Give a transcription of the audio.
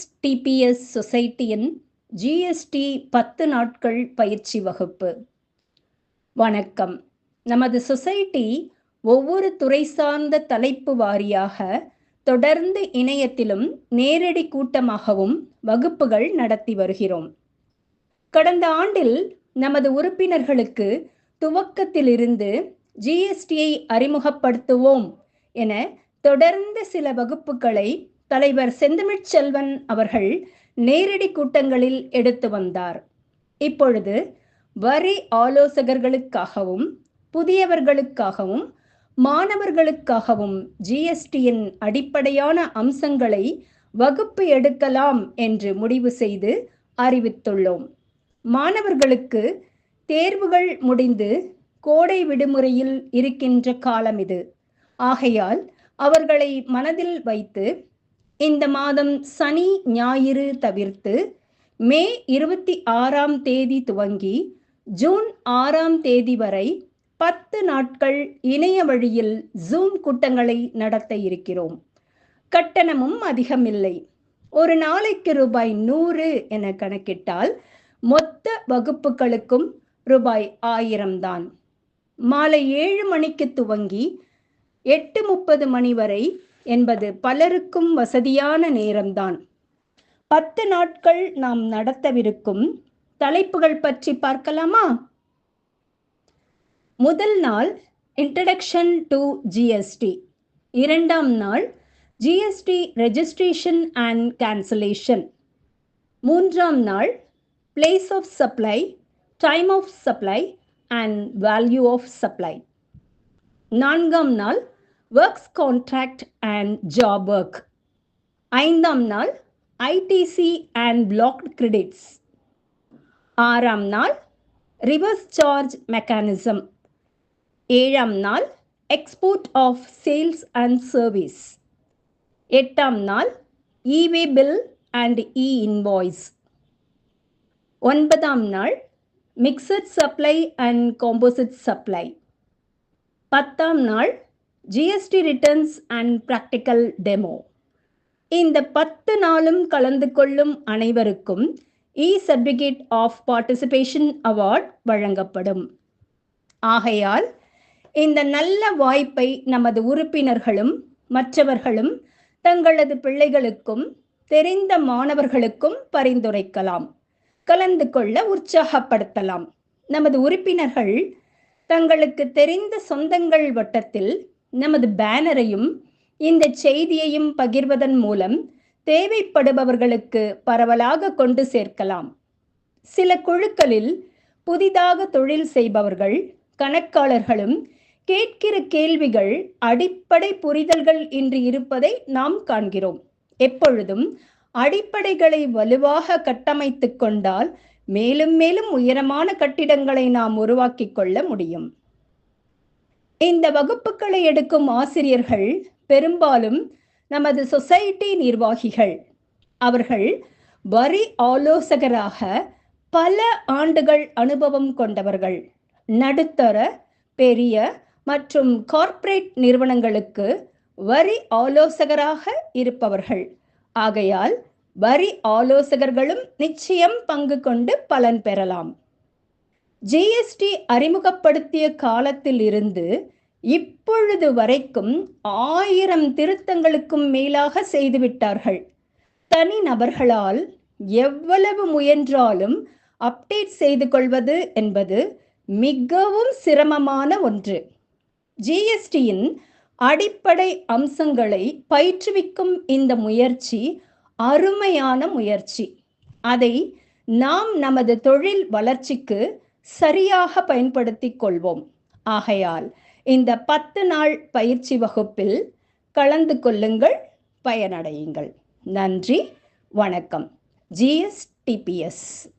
எஸ்டிபிஎஸ் சொசைட்டியின் GST பத்து நாட்கள் பயிற்சி வகுப்பு. வணக்கம். நமது சொசைட்டி ஒவ்வொரு துறை சார்ந்த தலைப்பு வாரியாக தொடர்ந்து இணையத்திலும் நேரடி கூட்டமாகவும் வகுப்புகள் நடத்தி வருகிறோம். கடந்த ஆண்டில் நமது உறுப்பினர்களுக்கு துவக்கத்திலிருந்து ஜிஎஸ்டியை அறிமுகப்படுத்துவோம் என தொடர்ந்து சில வகுப்புகளை தலைவர் செந்தமிழ் செல்வன் அவர்கள் நேரடி கூட்டங்களில் எடுத்து வந்தார். இப்பொழுது வரி ஆலோசகர்களுக்காகவும் புதியவர்களுக்காகவும் மாணவர்களுக்காகவும் ஜிஎஸ்டியின் அடிப்படையான அம்சங்களை வகுப்பு எடுக்கலாம் என்று முடிவு செய்து அறிவித்துள்ளோம். மாணவர்களுக்கு தேர்வுகள் முடிந்து கோடை விடுமுறையில் இருக்கின்ற காலம் இது ஆகையால் அவர்களை மனதில் வைத்து இந்த மாதம் சனி ஞாயிறு தவிர்த்து மே இருபத்தி ஆறாம் தேதி துவங்கி ஜூன் ஆறாம் தேதி வரை பத்து நாட்கள் இணைய வழியில் ஜூம் கூட்டங்களை நடத்த இருக்கிறோம். கட்டணமும் அதிகமில்லை. ஒரு நாளைக்கு ரூபாய் நூறு என கணக்கிட்டால் மொத்த வகுப்புகளுக்கும் ரூபாய் ஆயிரம்தான் மாலை ஏழு மணிக்கு துவங்கி எட்டு முப்பது மணி வரை என்பது பலருக்கும் வசதியான நேரம்தான். பத்து நாட்கள் நாம் நடத்தவிருக்கும் தலைப்புகள் பற்றி பார்க்கலாமா? முதல் நாள் இன்ட்ரடக்ஷன் டு ஜிஎஸ்டி இரண்டாம் நாள் ஜிஎஸ்டி ரெஜிஸ்ட்ரேஷன் அண்ட் கேன்சலேஷன் மூன்றாம் நாள் place of supply time of supply and value of supply நான்காம் நாள் works contract and job work ஐந்தாம் நாள் ஐடிசி அண்ட் பிளாக்ட் கிரெடிட்ஸ் ஆறாம் நாள் ரிவர்ஸ் சார்ஜ் மெக்கானிசம் ஏழாம் நாள் export of sales and service எட்டாம் நாள் e way bill and e invoice ஒன்பதாம் நாள் mixed supply and composite supply பத்தாம் நாள் GST returns and practical demo இந்த பத்து நாளும் கலந்து கொள்ளும் அனைவருக்கும் e certificate of participation award வழங்கப்படும். ஆகையால் இந்த நல்ல வாய்ப்பை நமது உறுப்பினர்களும் மற்றவர்களும் தங்களது பிள்ளைகளுக்கும் தெரிந்த மாணவர்களுக்கும் பரிந்துரைக்கலாம். கலந்து கொள்ள உற்சாகப்படுத்தலாம். நமது உறுப்பினர்கள் தங்களுக்கு தெரிந்த சொந்தங்கள் வட்டத்தில் நமது பேனரையும் இந்த செய்தியையும் பகிர்வதன் மூலம் தேவைப்படுபவர்களுக்கு பரவலாக கொண்டு சேர்க்கலாம். சில குழுக்களில் புதிதாக தொழில் செய்பவர்கள் கணக்காளர்களும் கேட்கிற கேள்விகள் அடிப்படை புரிதல்கள் இன்று இருப்பதை நாம் காண்கிறோம். எப்பொழுதும் அடிப்படைகளை வலுவாக கட்டமைத்து கொண்டால் மேலும் மேலும் உயரமான கட்டிடங்களை நாம் உருவாக்கி கொள்ள முடியும். இந்த வகுப்புகளை எடுக்கும் ஆசிரியர்கள் பெரும்பாலும் நமது சொசைட்டி நிர்வாகிகள். அவர்கள் வரி ஆலோசகராக பல ஆண்டுகள் அனுபவம் கொண்டவர்கள். நடுத்தர பெரிய மற்றும் கார்ப்பரேட் நிறுவனங்களுக்கு வரி ஆலோசகராக இருப்பவர்கள். ஆகையால் வரி ஆலோசகர்களும் நிச்சயம் பங்கு கொண்டு பலன் பெறலாம். ஜிஎஸ்டி அறிமுகப்படுத்திய காலத்தில் இருந்து இப்பொழுது வரைக்கும் ஆயிரம் திருத்தங்களுக்கும் மேலாக செய்துவிட்டார்கள். தனி நபர்களால் எவ்வளவு முயன்றாலும் அப்டேட் செய்து கொள்வது என்பது மிகவும் சிரமமான ஒன்று. ஜிஎஸ்டியின் அடிப்படை அம்சங்களை பயிற்றுவிக்கும் இந்த முயற்சி அருமையான முயற்சி. அதை நாம் நமது தொழில் வளர்ச்சிக்கு சரியாக பயன்படுத்திக் கொள்வோம். ஆகையால் இந்த பத்து நாள் பயிற்சி வகுப்பில் கலந்து கொள்ளுங்கள் பயனடையுங்கள். நன்றி வணக்கம். ஜிஎஸ்டிபிஎஸ்